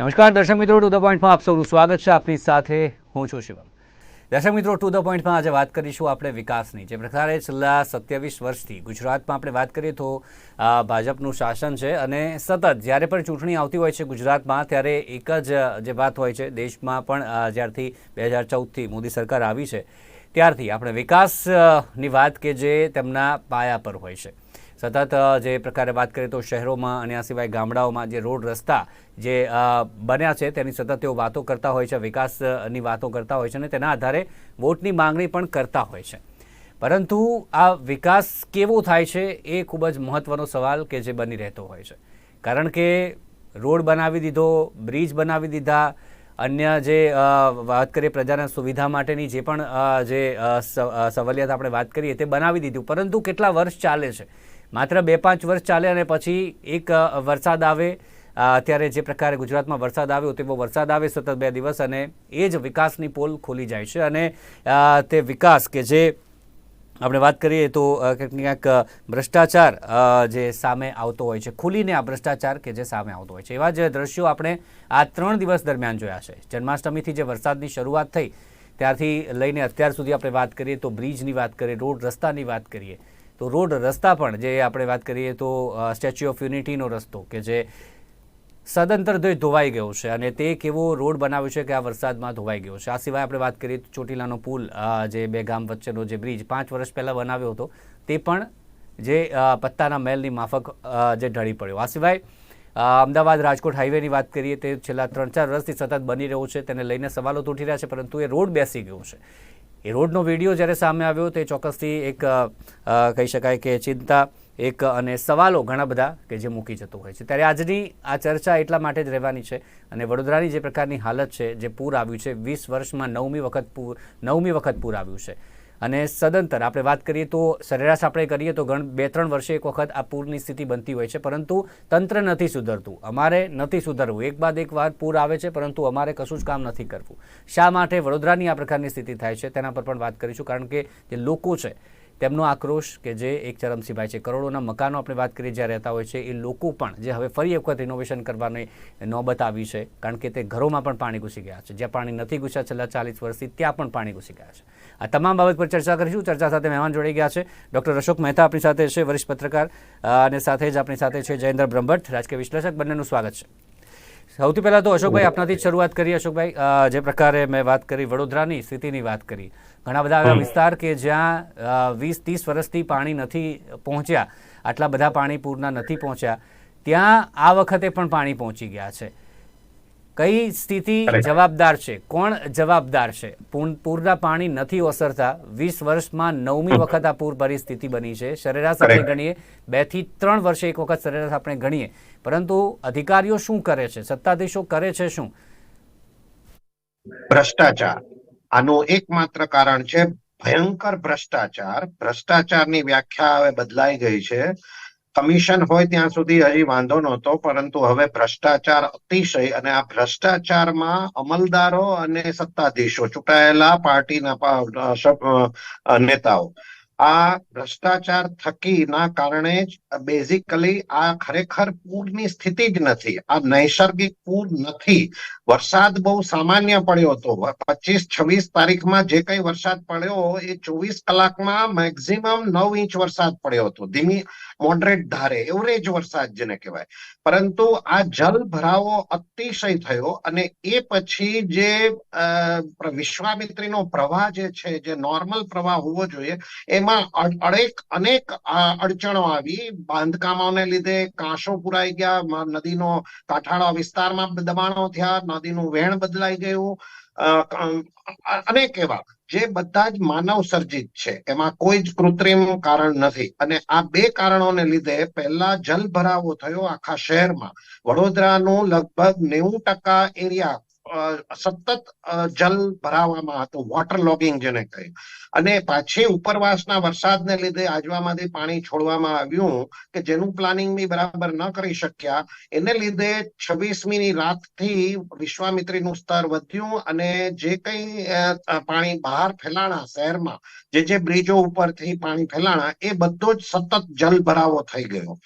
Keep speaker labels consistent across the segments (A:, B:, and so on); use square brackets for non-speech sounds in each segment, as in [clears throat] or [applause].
A: નમસ્કાર, દર્શક મિત્રો, ટુ ધ પોઈન્ટમાં આપ સૌનું સ્વાગત છે. આપની સાથે હું છું શિવમ. દર્શક મિત્રો, ટુ ધ પોઈન્ટમાં આજે વાત કરીશું આપણે વિકાસની. જે પ્રકારે છેલ્લા સત્યાવીસ વર્ષથી ગુજરાતમાં આપણે વાત કરીએ તો ભાજપનું શાસન છે અને સતત જ્યારે પણ ચૂંટણી આવતી હોય છે ગુજરાતમાં, ત્યારે એક જ, જે વાત હોય છે, દેશમાં પણ જ્યારથી બે હજાર ચૌદથી મોદી સરકાર આવી છે, ત્યારથી. આપણે વિકાસની વાત કે જે તેમના પાયા પર હોય છે. સતત જે પ્રકારે વાત કરીએ તો શહેરોમાં અને આ સિવાય ગામડાઓમાં જે રોડ રસ્તા જે બન્યા છે, તેની સતત તેઓ વાતો કરતા હોય છે, વિકાસની વાતો કરતા હોય છે અને તેના આધારે વોટની માંગણી પણ કરતા હોય છે. પરંતુ આ વિકાસ કેવો થાય છે એ ખૂબ જ મહત્વનો સવાલ કે જે બની રહેતો હોય છે. કારણ કે રોડ બનાવી દીધો, બ્રિજ બનાવી દીધા, અન્ય જે વાત કરીએ પ્રજાના સુવિધા માટેની જે પણ જે સવલિયત આપણે વાત કરીએ તે બનાવી દીધું. પરંતુ કેટલા વર્ષ ચાલે છે? માત્ર બે પાંચ વર્ષ ચાલે અને પછી એક વરસાદ આવે. અત્યારે જે પ્રકારે ગુજરાતમાં વરસાદ આવ્યો તેવો વરસાદ આવે સતત બે દિવસ અને એ જ વિકાસની પોલ ખોલી જાય છે અને તે વિકાસ કે જે આપણે વાત કરીએ તો ક્યાંક ક્યાંક ભ્રષ્ટાચાર જે સામે આવતો હોય છે, ખુલીને આ ભ્રષ્ટાચાર કે જે સામે આવતો હોય છે. એવા જ દ્રશ્યો આપણે આ ત્રણ દિવસ દરમિયાન જોયા છે. જન્માષ્ટમીથી જે વરસાદની શરૂઆત થઈ ત્યારથી લઈને અત્યાર સુધી આપણે વાત કરીએ તો બ્રિજની વાત કરીએ, રોડ રસ્તાની વાત કરીએ તો રોડ રસ્તા પણ, જે આપણે વાત કરીએ તો સ્ટેચ્યુ ઓફ યુનિટીનો રસ્તો કે જે સદંતર ધોવાઈ ગયો છે અને તે કેવો રોડ બનાવ્યો છે કે આ વરસાદમાં ધોવાઈ ગયો છે. આ સિવાય આપણે વાત કરીએ તો ચોટીલાનો પુલ જે બે ગામ વચ્ચેનો જે બ્રિજ પાંચ વર્ષ પહેલાં બનાવ્યો હતો, તે પણ જે પત્તાના મહેલની માફક જે ઢળી પડ્યો. આ સિવાય અમદાવાદ રાજકોટ હાઈવેની વાત કરીએ તે છેલ્લા ત્રણ ચાર વર્ષથી સતત બની રહ્યો છે, તેને લઈને સવાલો તો રહ્યા છે, પરંતુ એ રોડ બેસી ગયો છે. એ રોડનો વીડિયો જ્યારે સામે આવ્યો તે ચોક્કસથી એક કહી શકાય કે ચિંતા, એક અને સવાલો ઘણા બધા કે જે મૂકી જતો હોય છે. ત્યારે આજની આ ચર્ચા એટલા માટે જ રહેવાની છે અને વડોદરાની જે પ્રકારની હાલત છે, જે પૂર આવ્યું છે, વીસ વર્ષમાં નવમી વખત પૂર, નવમી વખત પૂર આવ્યું છે. અને સદંતર, આપણે વાત કરીએ તો સરેરાશ આપણે કરીએ તો ગણ બે ત્રણ વર્ષે એક વખત આ પૂરની સ્થિતિ બનતી હોય છે, પરંતુ તંત્ર નથી સુધરતું. અમારે નથી સુધરવું. એક બાદ એક વાર પૂર આવે છે, પરંતુ અમારે કશું જ કામ નથી કરવું. શા માટે વડોદરાની આ પ્રકારની સ્થિતિ થાય છે તેના પર પણ વાત કરીશું, કારણ કે જે લોકો છે તેમનો આક્રોશ કે જે એક ચરમસીભાઈ છે. કરોડોના મકાનો આપણે વાત કરીએ, જ્યાં રહેતા હોય છે, એ લોકો પણ જે હવે ફરી એક વખત રિનોવેશન કરવાની નોબત આવી છે, કારણ કે તે ઘરોમાં પણ પાણી ઘૂસી ગયા છે. જ્યાં પાણી નથી ઘૂસ્યા છેલ્લા ચાલીસ વર્ષથી, ત્યાં પણ પાણી ઘૂસી ગયા છે. આ તમામ બાબત પર ચર્ચા કરીશું. ચર્ચા સાથે મહેમાન જોડાઈ ગયા છે. ડૉક્ટર અશોક મહેતા આપણી સાથે છે, વરિષ્ઠ પત્રકાર અને સાથે જ આપણી સાથે છે જયેન્દ્ર બ્રહ્મભટ્ટ, રાજકીય વિશ્લેષક. બંનેનું સ્વાગત છે. સૌથી પહેલાં તો અશોકભાઈ આપનાથી જ શરૂઆત કરી અશોકભાઈ જે પ્રકારે મેં વાત કરી વડોદરાની સ્થિતિની વાત કરી ઘણા બધા એવા વિસ્તાર કે જ્યાં વીસ ત્રીસ વર્ષથી પાણી નથી પહોંચ્યા આટલા બધા પાણી પૂરના નથી પહોંચ્યા ત્યાં આ વખતે પણ પાણી પહોંચી ગયા છે. કઈ સ્થિતિ જવાબદાર છે? કોણ જવાબદાર છે? પૂર- પૂરના પાણી નથી ઓસરતા. વીસ વર્ષમાં નવમી વખત આ પૂર પરિસ્થિતિ બની છે. સરેરાશ આપણે ગણીએ. બેથી ત્રણ વર્ષે એક વખત સરેરાશ આપણે ગણીએ. પરંતુ અધિકારીઓ શું કરે છે? સત્તાધીશો કરે છે શું?
B: ભ્રષ્ટાચાર. આનું એકમાત્ર કારણ છે ભયંકર ભ્રષ્ટાચાર. ભ્રષ્ટાચારની વ્યાખ્યા હવે બદલાઈ ગઈ છે. કમિશન હોય ત્યાં સુધી હજી વાંધો નહોતો, પરંતુ હવે ભ્રષ્ટાચાર અતિશય અને આ ભ્રષ્ટાચારમાં અમલદારો અને સત્તાધીશો, ચૂંટાયેલા પાર્ટીના નેતાઓ. આ ભ્રષ્ટાચાર થકી કારણે જ બેઝિકલી આ ખરેખર પૂરની સ્થિતિ જ નથી. આ નૈસર્ગિક પૂર નથી. વરસાદ બહુ સામાન્ય પડ્યો હતો. પચીસ છવ્વીસ તારીખમાં જે કઈ વરસાદ પડ્યો એ ચોવીસ કલાકમાં મેક્સિમમ નવ ઇંચ વરસાદ પડ્યો હતો. ધીમી મોડરેટ ધારે એવરેજ વરસાદ જેને કહેવાય. પરંતુ આ જલ ભરાવો અતિશય થયો અને એ પછી જે વિશ્વામિત્રીનો પ્રવાહ જે છે, જે નોર્મલ પ્રવાહ હોવો જોઈએ, એમાં અડ- અનેક અનેક અડચણો આવી. બાંધકામોને લીધે કાંસો પુરાઈ ગયા નદીનો કાંઠાળા વિસ્તારમાં દબાણો થયા, નદીનું વહેણ બદલાઈ ગયું. અનેક એવા. જે બધા જ માનવ સર્જિત છે. એમાં કોઈ જ કૃત્રિમ કારણ નથી. અને આ બે કારણોને લીધે પહેલા જલ ભરાવો થયો આખા શહેરમાં. વડોદરાનું લગભગ નેવું ટકા એરિયા સતત જલ ભરાવામાં હતો વોટર લોગિંગ જેને કહે. અને પાછી ઉપરવાસના વરસાદને લીધે આજવામાંથી પાણી છોડવામાં આવ્યું કે જેનું પ્લાનિંગ બી બરાબર ન કરી શક્યા. એને લીધે છવ્વીસમી ની રાતથી વિશ્વામિત્રીનું સ્તર વધ્યું અને જે કઈ પાણી બહાર ફેલાણા શહેરમાં, જે જે બ્રિજો ઉપરથી પાણી ફેલાણા, એ બધો જ સતત જલ ભરાવો થઈ ગયો.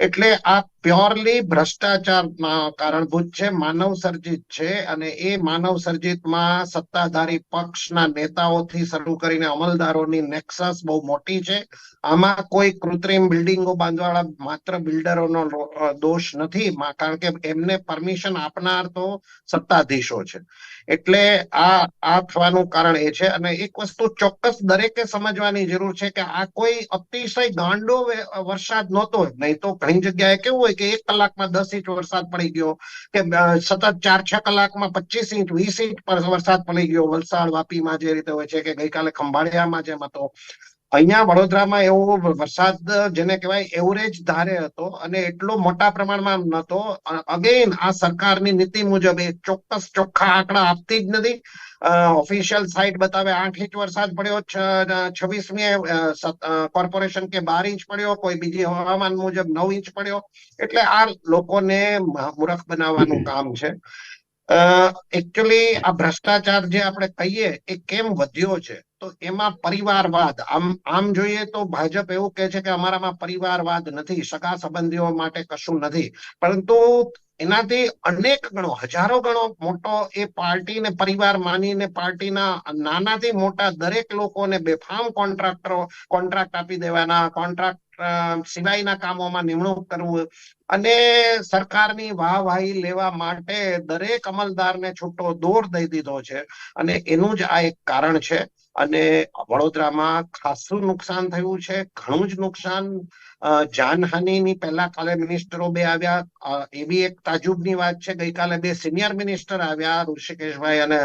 B: એટલે આ પ્યોરલી ભ્રષ્ટાચારના કારણભૂત છે, માનવ સર્જિત છે અને એ માનવ સર્જિતમાં સત્તાધારી પક્ષના નેતાઓથી શરૂ કરીને અમલદારોની નેક્સસ બહુ મોટી છે. આમાં કોઈ કૃત્રિમ બિલ્ડિંગો બાંધવાળા માત્ર બિલ્ડરોનો દોષ નથી કારણ કે એમને પરમિશન આપનાર તો સત્તાધીશો છે. એટલે આ આ થવાનું કારણ એ છે અને એક વસ્તુ ચોક્કસ દરેકે સમજવાની જરૂર છે કે આ કોઈ અતિશય ગાંડો વરસાદ નહોતો, નહીં તો ઘણી જગ્યાએ કેવું હોય કે એક કલાકમાં દસ ઇંચ વરસાદ પડી ગયો, કે સતત ચાર છ કલાકમાં પચીસ ઇંચ, વીસ ઇંચ પર વરસાદ પડી ગયો, વલસાડ, વાપીમાં જે રીતે હોય છે કે ગઈકાલે ખંભાળિયામાં જેમ હતો અહીંયા વડોદરામાં એવો વરસાદ જેને કહેવાય એવરેજ ધારે હતો અને એટલો મોટા પ્રમાણમાં નતો અગેન આ સરકારની નીતિ મુજબ એ ચોક્કસ ચોખ્ખા આંકડા આપતી જ નથી. ઓફિશિયલ સાઇટ બતાવે આઠ ઇંચ વરસાદ પડ્યો છવ્વીસમી કોર્પોરેશન કે બાર ઇંચ પડ્યો કોઈ બીજી હવામાન મુજબ નવ ઇંચ પડ્યો. એટલે આ લોકોને મૂર્ખ બનાવવાનું [clears throat] કામ છે. એકચ્યુઅલી આ ભ્રષ્ટાચાર જે આપણે કહીએ, એ કેમ વધ્યો છે? તો એમાં પરિવારવાદ. આમ આમ જોઈએ તો ભાજપ એવું કહે છે કે અમારામાં પરિવારવાદ નથી સગા સંબંધીઓ માટે કશું નથી. પરંતુ એનાથી અનેક ગણો, હજારો ગણો મોટો એ પાર્ટીને, પરિવાર માનીને પાર્ટીના નાનાથી મોટા દરેક લોકોને બેફામ કોન્ટ્રાક્ટરો કોન્ટ્રાક્ટ આપી દેવાના કોન્ટ્રાક્ટ સિવાયના કામોમાં નિમણૂક કરવું અને સરકારની વાહવાહી લેવા માટે દરેક અમલદારને છૂટો દોર દઈ દીધો છે. અને એનું જ આ એક કારણ છે. અને વડોદરામાં ખાસું નુકસાન થયું છે. ઘણું જ નુકસાન જાનહાનિની પહેલા કાલે મિનિસ્ટરો બે આવ્યા. એવી બી એક તાજુબની વાત છે. ગઈકાલે બે સિનિયર મિનિસ્ટર આવ્યા, ઋષિકેશભાઈ અને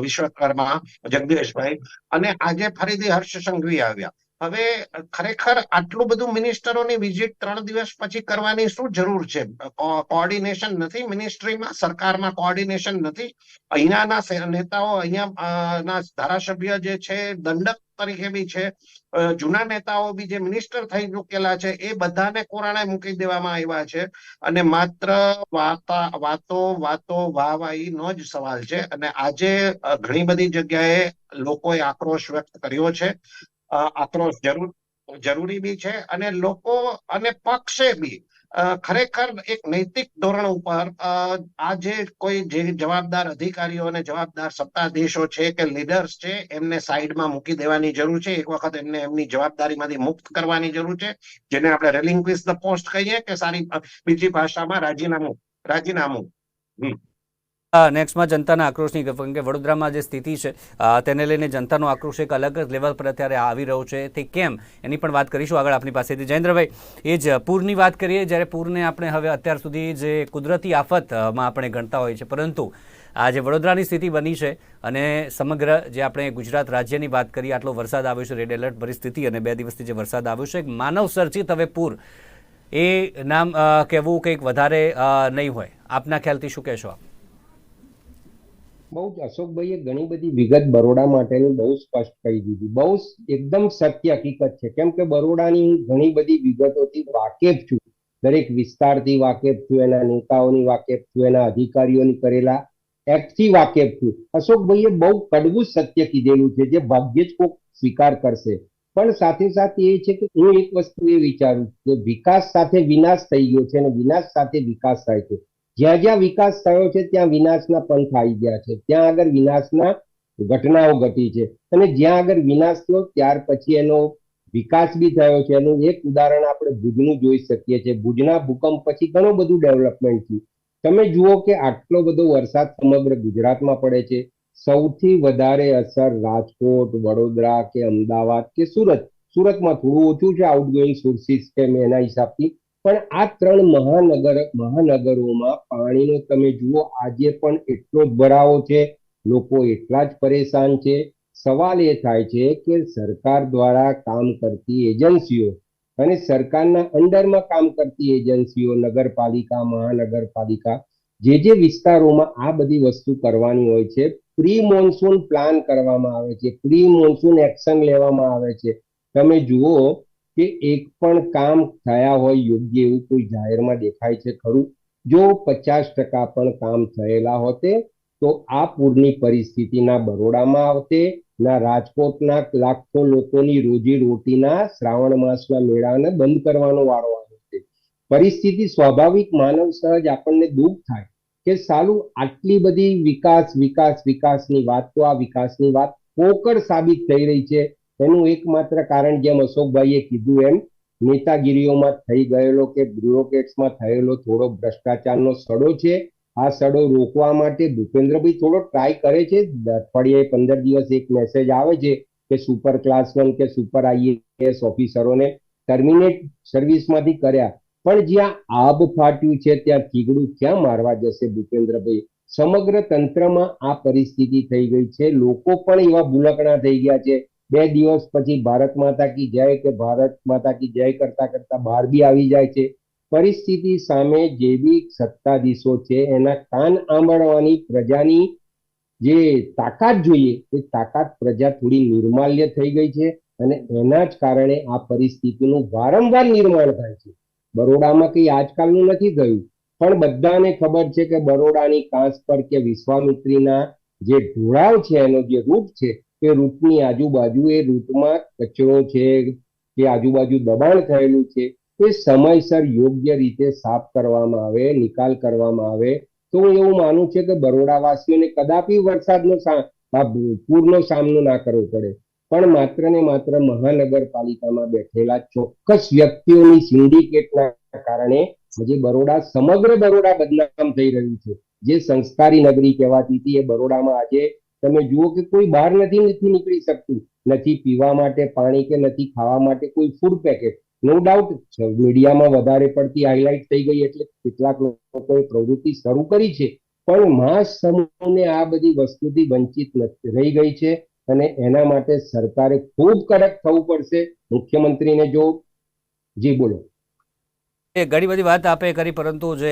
B: વિશ્વકર્મા જગદીશભાઈ. અને આજે ફરીથી હર્ષ સંઘવી આવ્યા. હવે ખરેખર આટલું બધું મિનિસ્ટરોની વિઝિટ ત્રણ દિવસ પછી કરવાની શું જરૂર છે? કોઓર્ડિનેશન નથી મિનિસ્ટ્રીમાં સરકારમાં કોઓર્ડિનેશન નથી. અહીંયાના નેતાઓ અહીંયા અ, ધારાસભ્ય જે છે દંડક તરીકે બી છે જૂના નેતાઓ બી જે મિનિસ્ટર થઈ ચૂકેલા છે એ બધાને કોરાણે મૂકી દેવામાં આવ્યા છે. અને માત્ર વાતા વાતો વાતો વાહવાહી નો જ સવાલ છે. અને આજે ઘણી બધી જગ્યાએ લોકોએ આક્રોશ વ્યક્ત કર્યો છે. આક્રોશ જરૂર, જરૂરી બી છે અને લોકો અને પક્ષે બી ખરેખર એક નૈતિક ધોરણ ઉપર આ જે કોઈ જે જવાબદાર અધિકારીઓ અને જવાબદાર સત્તાધીશો છે કે લીડર્સ છે, એમને સાઈડમાં મૂકી દેવાની જરૂર છે. એક વખત એમને એમની જવાબદારીમાંથી મુક્ત કરવાની જરૂર છે. જેને આપણે રેલિંક્વિશ ધ પોસ્ટ કહીએ કે સારી બીજી ભાષામાં રાજીનામું રાજીનામું.
A: નેક્સ્ટમાં જનતાના આક્રોશની કારણ કે વડોદરામાં જે સ્થિતિ છે તેને લઈને જનતાનો આક્રોશ એક અલગ જ લેવલ પર અત્યારે આવી રહ્યો છે. તે કેમ? એની પણ વાત કરીશું આગળ આપણી પાસેથી. જયેન્દ્રભાઈ, એ જ પૂરની વાત કરીએ, જ્યારે પૂરને આપણે હવે અત્યાર સુધી જે કુદરતી આફતમાં આપણે ગણતા હોઈએ છીએ, પરંતુ આ જે વડોદરાની સ્થિતિ બની છે અને સમગ્ર જે આપણે ગુજરાત રાજ્યની વાત કરીએ, આટલો વરસાદ આવ્યો છે, રેડ એલર્ટ પરિસ્થિતિ અને બે દિવસથી જે વરસાદ આવ્યો છે માનવ સર્જિત હવે પૂર. એ નામ કહેવું કંઈક વધારે નહીં હોય. આપના ખ્યાલથી શું કહેશો આપ?
C: બહુ જ અશોકભાઈએ ઘણી બધી વિગત બરોડા માટેની બહુ સ્પષ્ટ કહી દીધી. બહુ એકદમ સત્ય હકીકત છે. કેમ કે બરોડાની ઘણી બધી વિગતોથી વાકેફ છું. દરેક વિસ્તારથી વાકેફ છું, એના નેતાઓની વાકેફ છું, એના અધિકારીઓની કરેલા એક્ટથી વાકેફ છું. અશોકભાઈએ બહુ કડવું સત્ય કીધેલું છે જે ભાગ્યે જ કોક સ્વીકાર કરશે. પણ સાથે સાથે એ છે કે હું એક વસ્તુ એ વિચારું કે વિકાસ સાથે વિનાશ થઈ ગયો છે અને વિનાશ સાથે વિકાસ થાય છે. જ્યાં જ્યાં વિકાસ થયો છે, ત્યાં વિનાશના પંથ આવી ગયા છે. ત્યાં આગળ વિનાશના ઘટનાઓ ઘટી છે. અને જ્યાં આગળ વિનાશ થયો, ત્યાર પછી એનો વિકાસ બી થયો છે. એનું એક ઉદાહરણ આપણે ભુજનું જોઈ શકીએ છીએ. ભુજના ભૂકંપ પછી ઘણું બધું ડેવલપમેન્ટ થયું. તમે જુઓ કે આટલો બધો વરસાદ સમગ્ર ગુજરાતમાં પડે છે. સૌથી વધારે અસર રાજકોટ, વડોદરા કે અમદાવાદ કે સુરત. સુરતમાં થોડું ઓછું છે. આઉટગોઈંગ સોર્સિસ કે એના હિસાબથી. પણ આ ત્રણ મહાનગર, મહાનગરોમાં પાણીનો તમે જુઓ, આજે પણ એટલો ભરાવો છે, લોકો એટલા જ પરેશાન છે. સવાલ એ થાય છે કે સરકાર દ્વારા કામ કરતી એજન્સીઓ અને સરકારના અંડરમાં કામ કરતી એજન્સીઓ, નગરપાલિકા, મહાનગરપાલિકા, જે જે વિસ્તારોમાં આ બધી વસ્તુ કરવાની હોય છે પ્રી મોન્સૂન પ્લાન કરવામાં આવે છે પ્રી મોન્સૂન એક્શન લેવામાં આવે છે. તમે જુઓ કે એક પણ કામ થયા હોય યોગ્ય એવું કોઈ જાહેરમાં દેખાય છે ખરું? જો પચાસ ટકા પણ કામ થયેલા હોતે, તો આ પૂરની પરિસ્થિતિના બરોડામાં આવતે, ના રાજકોટના લાખો લોકોની રોજી રોટીના શ્રાવણ માસના મેળાને બંધ કરવાનો વારો આવ્યો છે. પરિસ્થિતિ સ્વાભાવિક, માનવ સહજ આપણને દુઃખ થાય કે સાલું આટલી બધી વિકાસ વિકાસ, વિકાસની વાત, તો આ વિકાસની વાત પોકળ સાબિત થઈ રહી છે. એનું એકમાત્ર કારણ જેમ અશોકભાઈએ કીધું એમ, નેતાગીરીઓમાં થઈ ગયેલો કે બ્યુરોક્રેટ્સમાં થયેલો થોડો ભ્રષ્ટાચારનો સડો છે. આ સડો રોકવા માટે ભૂપેન્દ્રભાઈ થોડો ટ્રાય કરે છે. અઠવાડિયે પંદર દિવસ એક મેસેજ આવે છે કે સુપર ક્લાસ વન કે સુપર આઈએએસ ઓફિસરોને ટર્મિનેટ સર્વિસમાંથી કર્યા. પણ જ્યાં આબ ફાટ્યું છે, ત્યાં ચીગડું ક્યાં મારવા જશે ભૂપેન્દ્રભાઈ? સમગ્ર તંત્રમાં આ પરિસ્થિતિ થઈ ગઈ છે. લોકો પણ એવા ભૂલકણા થઈ ગયા છે. બે દિવસ પછી ભારત માતા કી જય કે ભારત માતા કી જય કરતા કરતા બહાર બી આવી જાય છે. પરિસ્થિતિ સામે જે બી સત્તાધીશો છે, એના કાન આંબળવાની પ્રજાની જે તાકાત જોઈએ, એ તાકાત પ્રજા થોડી નિર્માલ્ય થઈ ગઈ છે અને એના જ કારણે આ પરિસ્થિતિનું વારંવાર નિર્માણ થાય છે. બરોડામાં કંઈ આજકાલનું નથી થયું, પણ બધાને ખબર છે કે બરોડાની કાંસ પર કે વિશ્વામિત્રીના જે ઢોળાવ છે, એનો જે રૂપ છે એ રૂટની આજુબાજુ એ રૂટમાં કચરો છે કે આજુબાજુ દબાણ થયેલું છે, એ સમયસર યોગ્ય રીતે સાફ કરવામાં આવે, નિકાલ કરવામાં આવે, તો હું એવું માનું છે કે બરોડાવાસીઓને કદાપી વરસાદનો પૂરનો સામનો ના કરવો પડે. પણ માત્ર ને માત્ર મહાનગરપાલિકામાં બેઠેલા ચોક્કસ વ્યક્તિઓની સિન્ડિકેટના કારણે આજે બરોડા, સમગ્ર બરોડા બદનામ થઈ રહ્યું છે. જે સંસ્કારી નગરી કહેવાતી હતી એ બરોડામાં આજે તમે જુઓ કે કોઈ બહાર નથી નથી નીકળી શકતું. નથી પીવા માટે પાણી કે નથી ખાવા માટે કોઈ ફૂડ પેકેટ નો ડાઉટ મીડિયામાં વધારે પડતી હાઇલાઇટ થઈ ગઈ એટલે કેટલાક લોકોએ પ્રવૃત્તિ શરૂ કરી છે. પણ માસ સમૂહને આ બધી વસ્તુથી વંચિત રહી ગઈ છે અને એના માટે સરકારે ખૂબ કડક થવું પડશે. મુખ્યમંત્રીને જો, જી બોલો.
A: એ ઘણી બધી વાત આપે કરી પરંતુ જે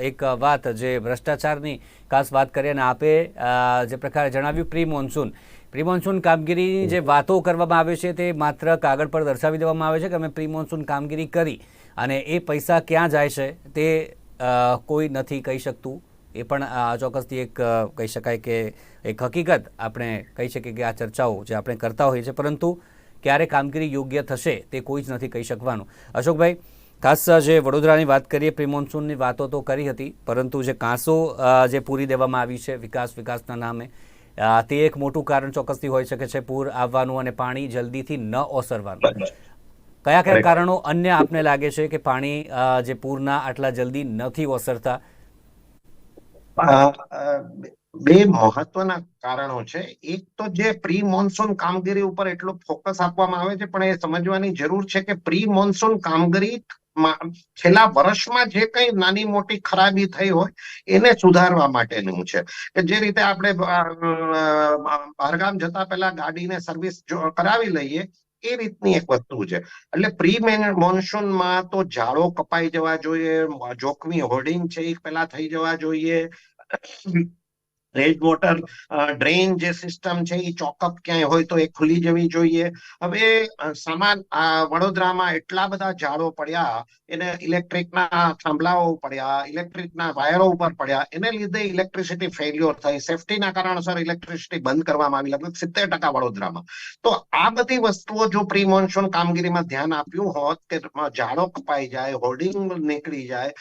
A: એક વાત જે ભ્રષ્ટાચારની ખાસ વાત કરી અને આપે જે પ્રકારે જણાવ્યું પ્રી મોન્સૂન. પ્રી મોન્સૂન કામગીરીની જે વાતો કરવામાં આવે છે તે માત્ર કાગળ પર દર્શાવી દેવામાં આવે છે કે અમે પ્રી મોન્સૂન કામગીરી કરી અને એ પૈસા ક્યાં જાય છે તે કોઈ નથી કહી શકતું. એ પણ ચોક્કસથી એક કહી શકાય કે એક હકીકત આપણે કહી શકીએ કે આ ચર્ચાઓ જે આપણે કરતા હોઈએ છીએ પરંતુ ક્યારે કામગીરી યોગ્ય થશે તે કોઈ જ નથી કહી શકવાનું. અશોકભાઈ ખાસ જે વડોદરાની વાત કરીએ પ્રી મોન્સૂનની વાતો તો કરી હતી પરંતુ જે કાંસો જે પૂરી દેવામાં આવી છે વિકાસ વિકાસના નામે તે એક મોટું કારણ ચોક્કસથી હોઈ શકે છે પૂર આવવાનું અને પાણી જલ્દીથી ન ઓસરવાનું. કયા કયા કારણો અન્ય આપને લાગે છે કે પાણી જે પૂરના આટલા જલ્દી નથી ઓસરતા?
B: બે મહત્વના કારણો છે. એક તો જે પ્રી મોન્સૂન કામગીરી ઉપર એટલો ફોકસ આપવામાં આવે છે પણ એ સમજવાની જરૂર છે કે પ્રી મોન્સૂન કામગીરી છેલ્લા વર્ષમાં જે કઈ નાની મોટી ખરાબી થઈ હોય, એને સુધારવા માટેનું છે. કે જે રીતે આપણે બહારગામ જતા પહેલા ગાડીને સર્વિસ કરાવી લઈએ, એ રીતની એક વસ્તુ છે. એટલે પ્રી મોન્સૂનમાં તો ઝાડો કપાઈ જવા જોઈએ જોખમી હોર્ડિંગ છે એ પેલા થઈ જવા જોઈએ. રેડ વોટર ડ્રેન જે સિસ્ટમ છે એ ચોકઅપ ક્યાંય હોય તો એ ખુલી જવી જોઈએ. હવે સામાન વડોદરામાં એટલા બધા ઝાડો પડ્યા, એને ઇલેક્ટ્રિકના થાંભલાઓ પડ્યા, ઇલેક્ટ્રિકના વાયરો ઉપર પડ્યા, એને લીધે ઇલેક્ટ્રિસિટી ફેલ્યોર થઈ. સેફટીના કારણસર ઇલેક્ટ્રિસિટી બંધ કરવામાં આવી લગભગ સિત્તેર ટકા વડોદરામાં. તો આ બધી વસ્તુઓ જો પ્રી મોન્સૂન કામગીરીમાં ધ્યાન આપ્યું હોત કે ઝાડો કપાઈ જાય, હોર્ડિંગ નીકળી જાય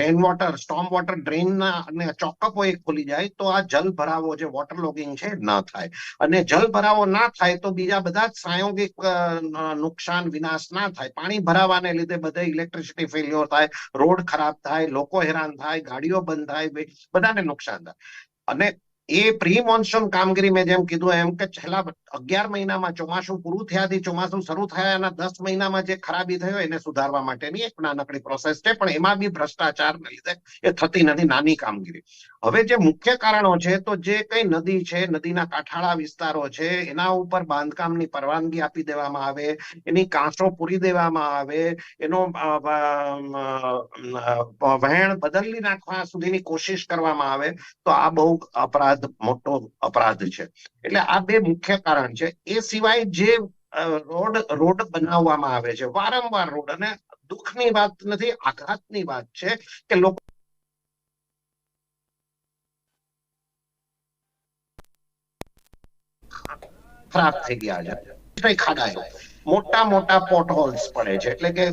B: રેન વોટર, સ્ટોમ વોટર ડ્રેનના અને ચોકઅપો એ ખુલી જાય તો આ જલ ભરાવો જે વોટર લોગિંગ છે, ના થાય. અને જલ ભરાવો ના થાય તો બીજા બધા જ પ્રાયોગિક નુકસાન વિનાશ ના થાય. પાણી ભરાવાને લીધે બધે ઇલેક્ટ્રિસિટી ફેલ્યોર થાય, રોડ ખરાબ થાય, લોકો હેરાન થાય, ગાડીઓ બંધ થાય, બધાને નુકસાન થાય. અને એ પ્રી મોન્સૂન કામગીરી મેં જેમ કીધું એમ કે છેલ્લા અગિયાર મહિનામાં ચોમાસું પૂરું થયાથી ચોમાસું શરૂ થયા એના દસ મહિનામાં જે ખરાબી થયો એને સુધારવા માટેની એક નાનકડી પ્રોસેસ છે, પણ એમાં બી ભ્રષ્ટાચારને લીધે એ થતી નથી નાની કામગીરી. હવે જે મુખ્ય કારણો છે, તો જે કઈ નદી છે, નદીના કાંઠાળા વિસ્તારો છે, એના ઉપર બાંધકામની પરવાનગી આપી દેવામાં આવે, એની કાંસો પૂરી દેવામાં આવે, એનો વહેણ બદલી નાખવા સુધીની કોશિશ કરવામાં આવે, તો આ બહુ અપરાધ મોટો અપરાધ છે. એટલે આ બે મુખ્ય કારણ છે. એ સિવાય જે રોડ રોડ બનાવવામાં આવે છે. વારંવાર રોડ અને દુઃખની વાત નથી, આઘાતની વાત છે કે લોકો ખરાબ થઈ ગયા છે. ખાડાય. મોટા મોટા પોટહોલ્સ પડે છે. એટલે કે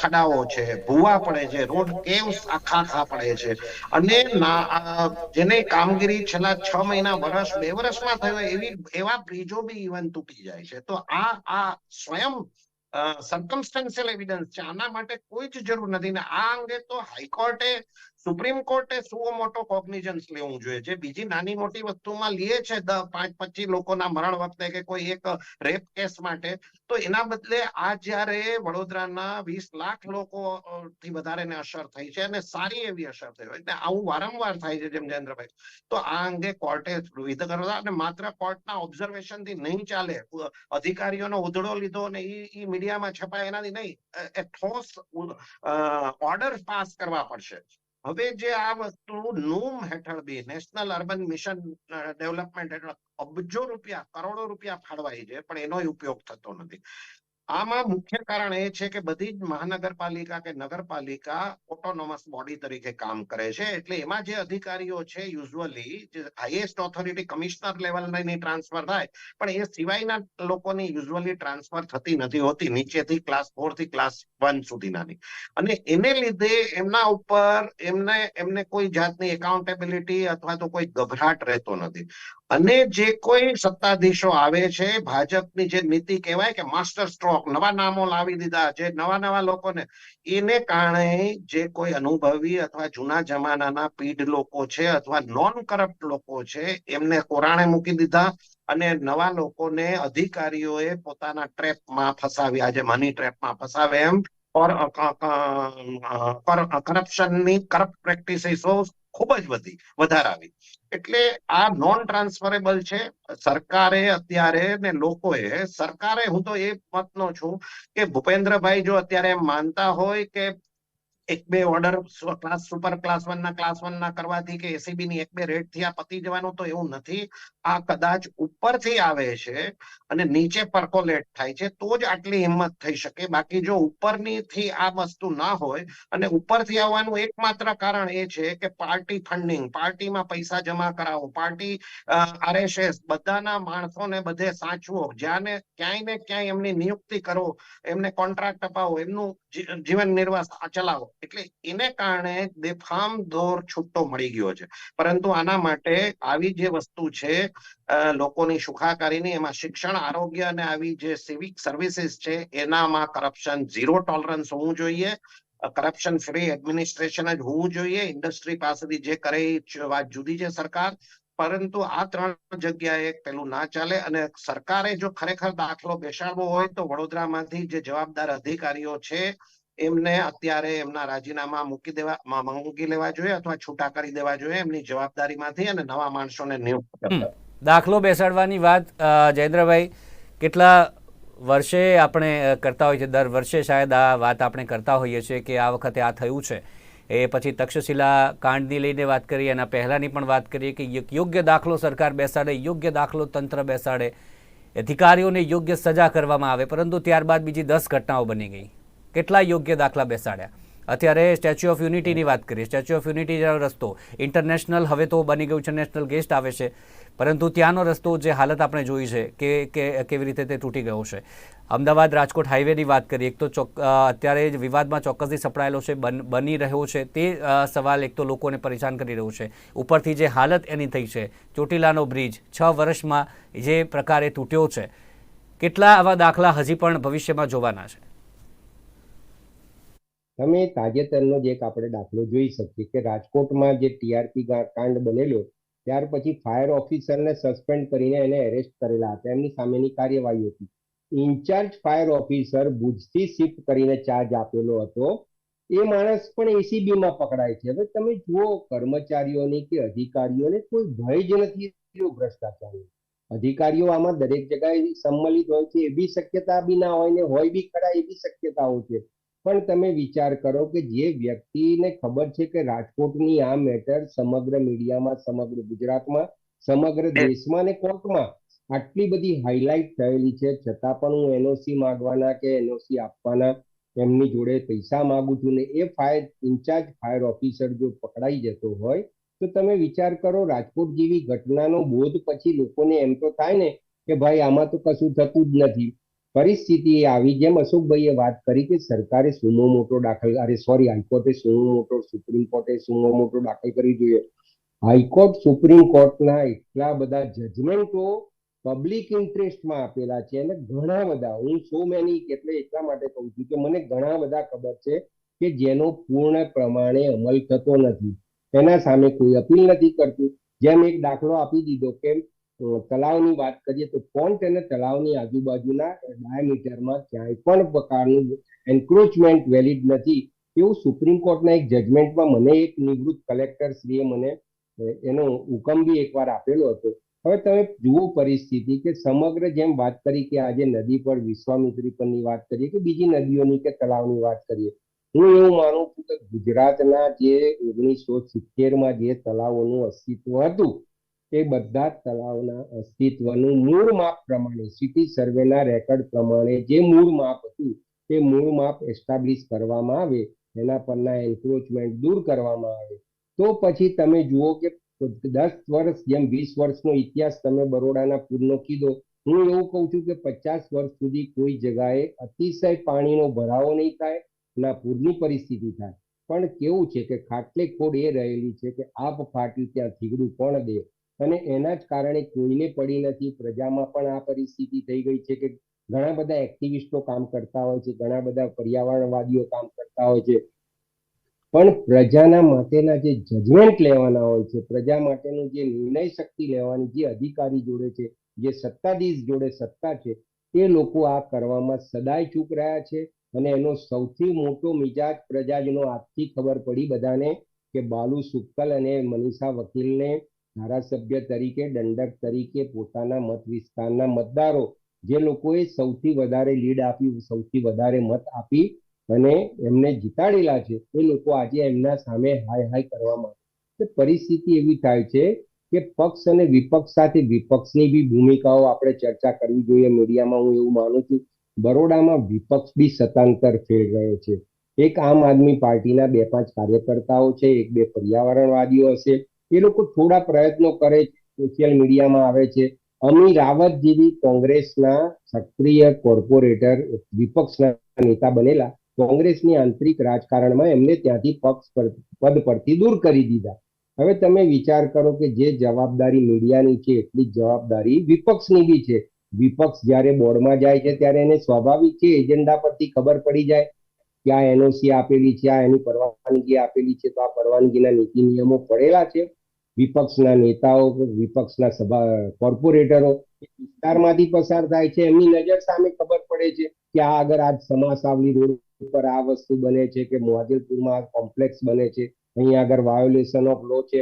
B: ખાડાઓ છે, ભૂવા પડે છે, રોડ કેવ્સ આખા આખા પડે છે. અને જેને કામગીરી છેલ્લા છ મહિના વર્ષ બે વર્ષમાં થયો એવી, એવા બ્રિજો બી ઇવન તૂટી જાય છે. તો આ આ સ્વયં સર્કમસ્ટન્શિયલ એવિડન્સ છે. આના માટે કોઈ જ જરૂર નથી. ને આ અંગે તો હાઈકોર્ટે સુપ્રીમ કોર્ટે સુઓ મોટો કોગ્નિઝન્સ લેવું જોઈએ. જે બીજી નાની મોટી વસ્તુમાં લે છે પાંચ પચીસ લોકોના મરણ વખતે કે કોઈ એક રેપ કેસ માટે, તો એના બદલે આ જ્યારે વડોદરાના વીસ લાખ લોકો થી વધારેને અસર થઈ છે અને સારી એવી અસર થઈ એટલે આવું વારંવાર થાય છે જેમ જયેન્દ્રભાઈ. તો આ અંગે કોર્ટે વિધ કરવા અને માત્ર કોર્ટના ઓબ્ઝર્વેશનથી નહીં ચાલે. અધિકારીઓનો ઉધડો લીધો અને એ મીડિયામાં છપાય એનાથી નહીં. એ ઠોસ ઓર્ડર પાસ કરવા પડશે. હવે જે આ વસ્તુ નૂમ હેઠળ બી નેશનલ અર્બન મિશન ડેવલપમેન્ટ હેઠળ અબજો રૂપિયા, કરોડો રૂપિયા ફાળવાય છે, પણ એનો ઉપયોગ થતો નથી. આમાં મુખ્ય કારણ એ છે કે બધી જ મહાનગરપાલિકા કે નગરપાલિકા ઓટોનોમસ બોડી તરીકે કામ કરે છે. એટલે એમાં જે અધિકારીઓ છે યુઝ્યુઅલી જે હાઈએસ્ટ ઓથોરિટી કમિશનર લેવલની ટ્રાન્સફર થાય, પણ એ સિવાયના લોકોની યુઝ્યુઅલી ટ્રાન્સફર થતી નથી હોતી, નીચેથી ક્લાસ ફોરથી ક્લાસ વન સુધીનાની. અને એને લીધે એમના ઉપર એમને એમને કોઈ જાતની એકાઉન્ટેબિલિટી અથવા તો કોઈ ગભરાટ રહેતો નથી. અને જે કોઈ સત્તાધીશો આવે છે, ભાજપની જે નીતિ કહેવાય કે માસ્ટર સ્ટ્રોક, નવા નામો લાવી દીધા જે નવા નવા લોકોને, એને કારણે જે કોઈ અનુભવી અથવા જૂના જમાનાના પીઢ લોકો છે અથવા નોન કરપ્ટ લોકો છે, એમને કોરાણે મૂકી દીધા અને નવા લોકોને અધિકારીઓએ પોતાના ટ્રેપમાં ફસાવ્યા જે મની ટ્રેપમાં ફસાવે એમ. કરપ્શનની કરપ્ટ પ્રેક્ટિસીસો ખૂબ જ વધી, વધારાવી. એટલે આ નોન ટ્રાન્સફરેબલ છે. સરકારે અત્યારે ને લોકોએ, સરકારે હું તો એ મતનો છું કે ભૂપેન્દ્રભાઈ જો અત્યારે માનતા હોય કે એક બે order class super class one ના ક્લાસ વન ના કરવાથી કે એસીબી ની એક બે રેટથી આ પતી જવાનું તો એવું નથી. આ કદાચ ઉપરથી આવે છે અને નીચે પરકોલેટ થાય છે, તો જ આટલી હિંમત થઈ શકે. બાકી જો ઉપરની થી આ વસ્તુ ના હોય અને ઉપરથી આવવાનું એકમાત્ર કારણ એ છે કે પાર્ટી ફંડિંગ પાર્ટીમાં પૈસા જમા કરાવો. પાર્ટી આરએસએસ બધાના માણસોને બધે સાચવો. જ્યાં ક્યાંય ને ક્યાંય એમની નિયુક્તિ કરો, એમને કોન્ટ્રાક્ટ અપાવો, એમનું જીવન નિર્વાહ ચલાવો. એટલે એને કારણે બેફામ દોર છૂટો મળી ગયો છે. પરંતુ આના માટે આવી જે વસ્તુ છે લોકોની સુખાકારીની, એમાં શિક્ષણ, આરોગ્ય અને આવી જે સિવિક સર્વિસીસ છે, એનામાં કરપ્શન ઝીરો ટોલરન્સ હોવું જોઈએ કરપ્શન ફ્રી એડમિનિસ્ટ્રેશન જ હોવું જોઈએ ઇન્ડસ્ટ્રી પાસેથી જે કરે એ વાત જુદી છે સરકાર. પરંતુ આ ત્રણ જગ્યાએ પેલું ના ચાલે અને સરકારે જો ખરેખર દાખલો બેસાડવો હોય તો વડોદરામાંથી જે જવાબદાર અધિકારીઓ છે એમને અત્યારે એમના રાજીનામા મૂકી દેવા મૂકી લેવા જોઈએ અથવા છૂટા કરી દેવા જોઈએ એમની જવાબદારીમાંથી અને નવા માણસોને નિયુક્ત
A: દાખલો બેસાડવાની વાત જયેન્દ્રભાઈ કેટલા વર્ષે આપણે કરતા હોઈએ છીએ? દર વર્ષે શાયદ આ વાત આપણે કરતા હોઈએ છીએ કે આ વખતે આ થયું છે. એ પછી તક્ષશિલા કાંડની લઈને વાત કરીએ એના પહેલાંની પણ વાત કરીએ કે યોગ્ય દાખલો સરકાર બેસાડે યોગ્ય દાખલો તંત્ર બેસાડે અધિકારીઓને યોગ્ય સજા કરવામાં આવે પરંતુ ત્યારબાદ બીજી દસ ઘટનાઓ બની ગઈ. કેટલા યોગ્ય દાખલા બેસાડ્યા? અત્યારે સ્ટેચ્યુ ઓફ યુનિટીની વાત કરીએ. સ્ટેચ્યુ ઓફ યુનિટી જેનો રસ્તો ઇન્ટરનેશનલ હવે તો બની ગયું છે નેશનલ ગેસ્ટ આવે છે. પરંતુ ત્યાંનો રસ્તો જે હાલત આપણે જોઈ છે કે કે કેવી રીતે તે તૂટી ગયો છે. અમદાવાદ રાજકોટ હાઈવેની વાત કરીએ, એક તો ચોક અત્યારે વિવાદમાં ચોક્કસથી સપડાયેલો છે, બની રહ્યો છે તે સવાલ એક તો લોકોને પરેશાન કરી રહ્યો છે. ઉપરથી જે હાલત એની થઈ છે, ચોટીલાનો બ્રિજ, છ વર્ષમાં જે પ્રકારે તૂટ્યો છે, કેટલા આવા દાખલા હજી પણ ભવિષ્યમાં જોવાના છે?
C: તમે તાજેતરનો જ એક આપણે દાખલો જોઈ શકીએ કે રાજકોટમાં જે ટીઆરપી કાંડ બનેલો, ત્યાર પછી ફાયર ઓફિસરને સસ્પેન્ડ કરીને એને એરેસ્ટ કરેલા હતા. એમની સામેની કાર્યવાહી હતી. ઇન્ચાર્જ ફાયર ઓફિસર ભુજથી શિફ્ટ કરીને ચાર્જ આપેલો હતો. એ માણસ પણ એસીબીમાં પકડાય છે. હવે તમે જુઓ, કર્મચારીઓની કે અધિકારીઓને કોઈ ભય જ નથી ભ્રષ્ટાચાર. અધિકારીઓ આમાં દરેક જગ્યાએ સંમલિત હોય છે. એ બી શક્યતા બી ના હોય ને હોય બી ખરા, એ બી શક્યતાઓ છે. પણ તમે વિચાર કરો કે જે વ્યક્તિને ખબર છે કે રાજકોટની આ મેટર સમગ્ર મીડિયામાં સમગ્ર ગુજરાતમાં સમગ્ર દેશમાં ને કોર્ટમાં આટલી બધી હાઇલાઇટ થયેલી છે. છતાં પણ હું એનઓસી માંગવાના કે એનઓસી આપવાના એમની જોડે પૈસા માંગુ છું ને એ ફાયર ઇન્ચાર્જ ફાયર ઓફિસર જો પકડાઈ જતો હોય તો તમે વિચાર કરો રાજકોટ જેવી ઘટનાનો બોધ પછી લોકોને એમ તો થાય ને કે ભાઈ આમાં તો કશું થતું જ નથી. પરિસ્થિતિ આવી જેમ અશોકભાઈએ વાત કરી કે સરકારે સુમો મોટો દાખલ, અરે સોરી હાઈકોર્ટે સુમો મોટો, સુપ્રીમ કોર્ટે સુમો મોટો દાખલ કરવી જોઈએ. હાઈકોર્ટ, સુપ્રીમ કોર્ટના એટલા બધા જજમેન્ટો પબ્લિક ઇન્ટરેસ્ટમાં આપેલા છે અને ઘણા બધા, હું સો મેની એટલે એટલા માટે કહું છું કે મને ઘણા બધા ખબર છે કે જેનો પૂર્ણ પ્રમાણે અમલ થતો નથી. તેના સામે કોઈ અપીલ નથી કરતું. જેમ એક દાખલો આપી દીધો કે તળાવની વાત કરીએ તો પોન્ટ અને તળાવની આજુબાજુના ડાયામીટરમાં ક્યાંય પણ પ્રકારનું એન્ક્રોચમેન્ટ વેલિડ નથી. એવું સુપ્રીમ કોર્ટના એક જજમેન્ટમાં મને એક નિવૃત્ત કલેક્ટર શ્રીએ મને એનો હુકમ બી એકવાર આપેલો હતો. હવે તમે જુઓ પરિસ્થિતિ કે સમગ્ર જેમ વાત કરી કે આજે નદી પર વિશ્વામિત્રી પરની વાત કરીએ કે બીજી નદીઓની કે તળાવની વાત કરીએ, હું એવું માનું છું કે ગુજરાતના જે ઓગણીસો સિત્તેરમાં જે તળાવોનું અસ્તિત્વ હતું એ બધા તળાવના અસ્તિત્વનું મૂળ માપ પ્રમાણે સિટી સર્વેના રેકર્ડ પ્રમાણે જે મૂળ માપ હતું, તે મૂળ માપ એસ્ટાબ્લિશ કરવામાં આવે, એના પરના એન્ક્રોચમેન્ટ દૂર કરવામાં આવે. તો પછી તમે જુઓ કે દસ વર્ષ જેમ વીસ વર્ષનો ઇતિહાસ તમે બરોડાના પૂરનો કીધો, હું એવું કહું છું કે પચાસ વર્ષ સુધી કોઈ જગાએ અતિશય પાણીનો ભરાવો નહીં થાય, ના પૂરની પરિસ્થિતિ થાય. પણ કેવું છે કે ખાટલે ખોડ એ રહેલી છે કે આપ ફાટ્યું ત્યાં થીગડું કોણ દે? અને એના જ કારણે કોઈને પડી નથી. પ્રજામાં પણ આ પરિસ્થિતિ થઈ ગઈ છે કે ઘણા બધા એક્ટિવિસ્ટો કામ કરતા હોય છે, ઘણા બધા પર્યાવરણવાદીઓ કામ કરતા હોય છે. પણ પ્રજાના માટેના જે જજમેન્ટ લેવાના હોય છે, પ્રજા માટેનું જે નિર્ણય શક્તિ લેવાની જે અધિકારી જોડે છે, જે સત્તાધીશ જોડે સત્તા છે, એ લોકો આ કરવામાં સદાય ચૂક રહ્યા છે અને એનો સૌથી મોટો મિજાજ પ્રજાજનો આજથી ખબર પડી બધાને કે બાલુ સુક્કલ અને મનીષા વકીલને ધારાસભ્ય તરીકે દંડક તરીકે પોતાના મત વિસ્તારના મતદારો જે લોકોએ સૌથી વધારે લીડ આપી, સૌથી વધારે મત આપી અને એમને જીતાડેલા છે, એ લોકો આજે એમના સામે હાય હાય કરવા માંગે પરિસ્થિતિ એવી થાય છે કે પક્ષ અને વિપક્ષ સાથે, વિપક્ષની બી ભૂમિકાઓ આપણે ચર્ચા કરવી જોઈએ. મીડિયામાં હું એવું માનું છું, બરોડામાં વિપક્ષ બી સતાંતર ફેર રહે છે. એક આમ આદમી પાર્ટીના બે પાંચ કાર્યકર્તાઓ છે, એક બે પર્યાવરણવાદીઓ હશે એ લોકો થોડા પ્રયત્નો કરે સોશિયલ મીડિયામાં આવે છે. અમી રાવત જેવી કોંગ્રેસના સક્રિય કોર્પોરેટર, વિપક્ષના નેતા બનેલા કોંગ્રેસની આંતરિક રાજકારણમાં એમને ત્યાંથી પક્ષ પર, પદ પરથી દૂર કરી દીધા. હવે તમે વિચાર કરો કે જે જવાબદારી મીડિયાની છે, એટલી જવાબદારી વિપક્ષની બી છે. વિપક્ષ જ્યારે બોર્ડમાં જાય છે, ત્યારે એને સ્વાભાવિક છે, એજન્ડા પરથી ખબર પડી જાય કે આ એનઓસી આપેલી છે, આ એની પરવાનગી આપેલી છે, તો આ પરવાનગીના નીતિ નિયમો પડેલા છે. વિપક્ષના નેતાઓ, વિપક્ષના સભા, કોર્પોરેટરો વિસ્તારમાંથી પસાર થાય છે. એમની નજર સામે ખબર પડે છે કે આ આગળ આજ સમાસાવલી રોડ ઉપર આ વસ્તુ બને છે કે મોહાજલપુરમાં કોમ્પ્લેક્સ બને છે, અહીંયા આગળ વાયોલેશન ઓફ લો છે,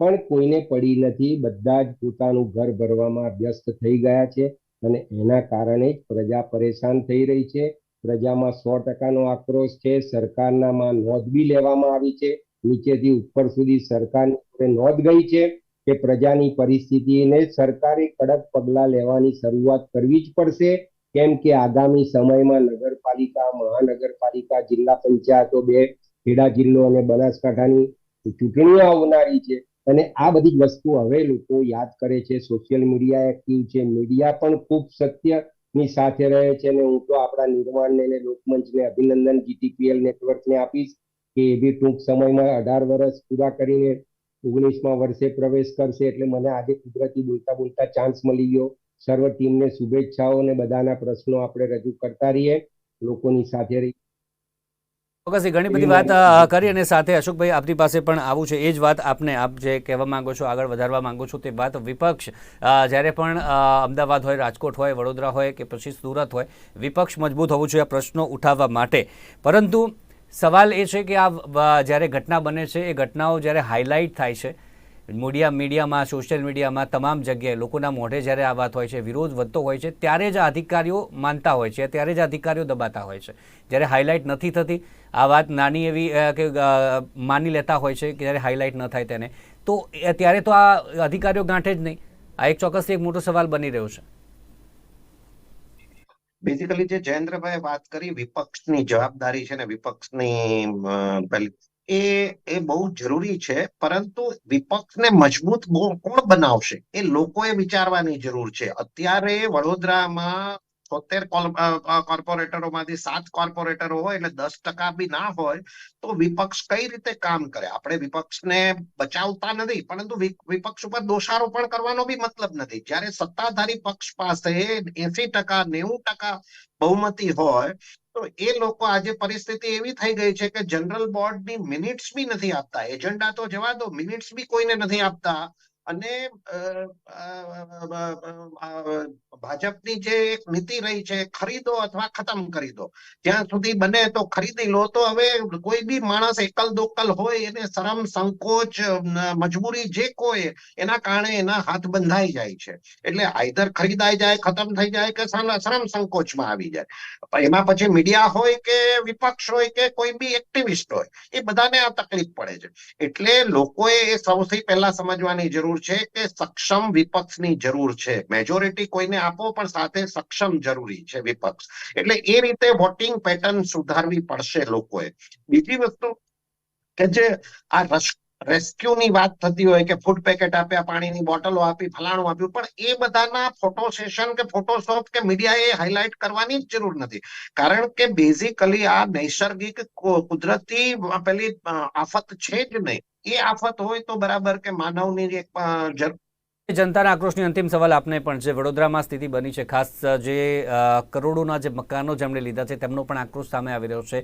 C: પણ કોઈને પડી નથી. બધા જ પોતાનું ઘર ભરવામાં વ્યસ્ત થઈ ગયા છે અને એના કારણે જ પ્રજા પરેશાન થઈ રહી છે. પ્રજામાં સો ટકાનો આક્રોશ છે. સરકારનામાં નોંધ બી લેવામાં આવી છે. નીચેથી ઉપર સુધી સરકારની નોંધ ગઈ છે કે પ્રજાની પરિસ્થિતિને સરકારે કડક પગલાં લેવાની શરૂઆત કરવી જ પડશે. કેમ કે આગામી સમયમાં નગરપાલિકા, મહાનગરપાલિકા, જિલ્લા પંચાયતો બે, ખેડા જિલ્લો અને બનાસકાંઠાની ચૂંટણીઓ આવનારી છે. અને આ બધી વસ્તુ હવે લોકો યાદ કરે છે. સોશિયલ મીડિયા એક્ટિવ છે. મીડિયા પણ ખૂબ સત્યની સાથે રહે છે. અને હું તો આપણા નિર્માણને લોકમંચને અભિનંદન, જીટીપીએલ નેટવર્કને આપીશ. કે એ બી ટૂંક સમયમાં અઢાર વર્ષ પૂરા કરીને ઓગણીસમાં વર્ષે પ્રવેશ કરશે એટલે મને આજે કુદરતી બોલતા બોલતા ચાન્સ મળી ગયો. સર્વ ટીમને શુભેચ્છાઓ અને બધાના પ્રશ્નો આપણે રજૂ કરતા રહીએ. લોકોની સાથે રહી.
A: ઘણી બધી વાત કરી અને સાથે અશોકભાઈ આપની પાસે પણ આવું છે. એ જ વાત આપને આપ જે કહેવા માંગો છો, આગળ વધારવા માંગો છો તે વાત વિપક્ષ જ્યારે પણ અમદાવાદ હોય, રાજકોટ હોય, વડોદરા હોય કે પછી સુરત હોય, વિપક્ષ મજબૂત હોવું જોઈએ પ્રશ્નો ઉઠાવવા માટે. પરંતુ સવાલ એ છે કે આ જ્યારે ઘટના બને છે, એ ઘટનાઓ જ્યારે હાઇલાઇટ થાય છે મીડિયા મીડિયામાં સોશિયલ મીડિયામાં તમામ જગ્યાએ લોકોના મોઢે જ્યારે આ વાત હોય છે, વિરોધ વધતો હોય છે, ત્યારે જ અધિકારીઓ માનતા હોય છે, ત્યારે જ અધિકારીઓ દબાતા હોય છે. જ્યારે હાઇલાઇટ નથી થતી, આ વાત નાની એવી કે માની લેતા હોય છે કે જ્યારે હાઇલાઇટ ન થાય તેને. તો ત્યારે તો આ અધિકારીઓ ગાંઠે જ નહીં. આ એક ચોક્કસથી એક મોટો સવાલ બની રહ્યો છે.
B: બેઝિકલી જે જયેન્દ્રભાઈ વાત કરી વિપક્ષની જવાબદારી છે ને વિપક્ષની એ એ બહુ જરૂરી છે, પરંતુ વિપક્ષને મજબૂત કોણ બનાવશે એ લોકોએ વિચારવાની જરૂર છે. અત્યારે વડોદરામાં છોતેર કોર્પોરેટરોમાંથી સાત કોર્પોરેટરો હોય એટલે દસ ટકા બી ના હોય, તો વિપક્ષ કઈ રીતે કામ કરે? આપણે વિપક્ષને બચાવતા નથી, પરંતુ વિપક્ષ ઉપર દોષારોપણ કરવાનો બી મતલબ નથી. જ્યારે સત્તાધારી પક્ષ પાસે એસી ટકા, નેવું ટકા બહુમતી હોય, તો એ લોકો આજે પરિસ્થિતિ એવી થઈ ગઈ છે કે જનરલ બોર્ડની મિનિટ્સ બી નથી આપતા. એજન્ડા તો જવા દો, મિનિટ્સ બી કોઈને નથી આપતા. અને ભાજપની જે એક નીતિ રહી છે, ખરીદો અથવા ખતમ કરી દો. જ્યાં સુધી બને તો ખરીદી લો. તો હવે કોઈ બી માણસ એકલ દોકલ હોય, એને શરમ, સંકોચ મજબૂરી જે કોઈ, એના કારણે એના હાથ બંધાઈ જાય છે. એટલે આઈધર ખરીદાઈ જાય, ખતમ થઈ જાય કે શરમ સંકોચમાં આવી જાય. એમાં પછી મીડિયા હોય કે વિપક્ષ હોય કે કોઈ બી એક્ટિવિસ્ટ હોય, એ બધાને આ તકલીફ પડે છે. એટલે લોકોએ એ સૌથી પહેલા સમજવાની જરૂર છે કે સક્ષમ વિપક્ષની જરૂર છે? મેજોરિટી કોઈને આપો, પણ સાથે સક્ષમ જરૂરી છે વિપક્ષ. એટલે એ રીતે વોટિંગ પેટર્ન સુધારવી પડશે લોકોએ. બીજી વસ્તુ કે જે આ રેસ્ક્યુની વાત થતી હોય કે ફૂડ પેકેટ આપ્યા પાણીની બોટલો આપી, ફલાણું આપ્યું, પણ એ બધાના ફોટો સેશન કે ફોટોશોપ કે મીડિયાએ હાઇલાઇટ કરવાની જ જરૂર નથી. કારણ કે બેઝિકલી આ નૈસર્ગિક કુદરતી પેલી આફત છે જ નહીં. એ આફત હોય તો બરાબર કે માનવની એક
A: જનતાના આક્રોશની અંતિમ સવાલ આપને પણ છે. વડોદરામાં સ્થિતિ બની છે. ખાસ જે કરોડોના જે મકાનો જેમણે લીધા છે, તેમનો પણ આક્રોશ સામે આવી રહ્યો છે.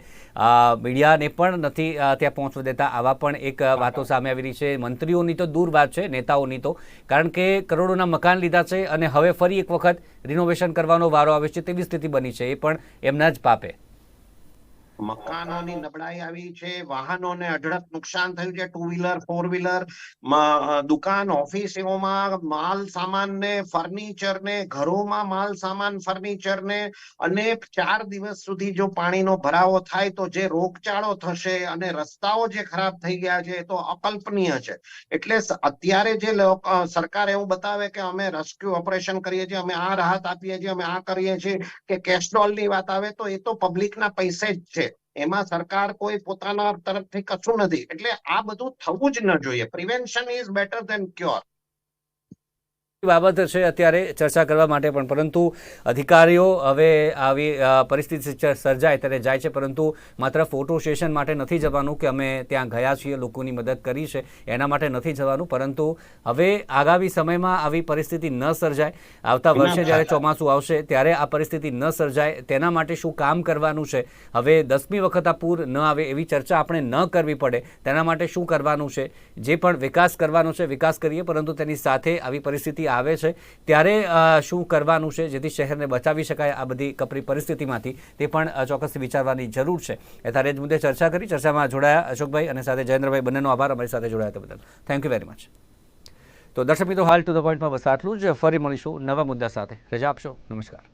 A: મીડિયાને પણ નથી ત્યાં પહોંચવા દેતા આવા પણ એક વાતો સામે આવી રહી છે. મંત્રીઓની તો દૂર વાત છે, નેતાઓની તો. કારણ કે કરોડોના મકાન લીધા છે અને હવે ફરી એક વખત રિનોવેશન કરવાનો વારો આવે છે તેવી સ્થિતિ બની છે. એ પણ એમના જ પાપે.
B: મકાનોની નબળાઈ આવી છે, વાહનોને અઢળક નુકસાન થયું છે ટુ વ્હીલર ફોર વ્હીલર દુકાન, ઓફિસોમાં માલ સામાન ને ફર્નિચર ને ઘરોમાં માલ સામાન ફર્નિચર ને અને ચાર દિવસ સુધી જો પાણીનો ભરાવો થાય તો જે રોગચાળો થશે અને રસ્તાઓ જે ખરાબ થઈ ગયા છે તો અકલ્પનીય છે. એટલે અત્યારે જે સરકાર એવું બતાવે કે અમે રેસ્ક્યુ ઓપરેશન કરીએ છીએ, અમે આ રાહત આપીએ છીએ, અમે આ કરીએ છીએ કે કેસ્ટ્રોલની વાત આવે તો એ તો પબ્લિકના પૈસે જ છે. એમાં સરકાર કોઈ પોતાના તરફથી કશું નથી. એટલે આ બધું થવું જ ન જોઈએ. Prevention is better than cure
A: બાબત છે અત્યારે ચર્ચા કરવા માટે પણ પરંતુ અધિકારીઓ હવે આવી પરિસ્થિતિ સર્જાય ત્યારે જાય છે પરંતુ માત્ર ફોટો સેશન માટે નથી જવાનું કે અમે ત્યાં ગયા છીએ લોકોની મદદ કરી છે એના માટે નથી જવાનું પરંતુ હવે આગામી સમયમાં આવી પરિસ્થિતિ ન સર્જાય. આવતા વર્ષે જ્યારે ચોમાસું આવશે ત્યારે આ પરિસ્થિતિ ન સર્જાય તેના માટે શું કામ કરવાનું છે? હવે દસમી વખત આ પૂર ન આવે એવી ચર્ચા આપણે ન કરવી પડે તેના માટે શું કરવાનું છે? જે પણ વિકાસ કરવાનો છે વિકાસ કરીએ પરંતુ તેની સાથે આવી પરિસ્થિતિ આવે છે, ત્યારે શું કરવાનું છે જેથી શહેરને બચાવી શકાય આ બધી કપરી પરિસ્થિતિમાંથી, તે પણ ચોક્કસથી વિચારવાની જરૂર છે. એ જ મુદ્દે ચર્ચા કરી, ચર્ચામાં જોડાયા અશોકભાઈ અને સાથે જયેન્દ્રભાઈ, બંનેનો આભાર. અમારી સાથે જોડાયા તે બદલ. થેન્ક યુ વેરી મચ તો દર્શક મિત્રો, હાલ ટુ ધ પોઈન્ટમાં બસ આટલું જ. ફરી મળીશું નવા મુદ્દા સાથે. રજા આપશો. નમસ્કાર.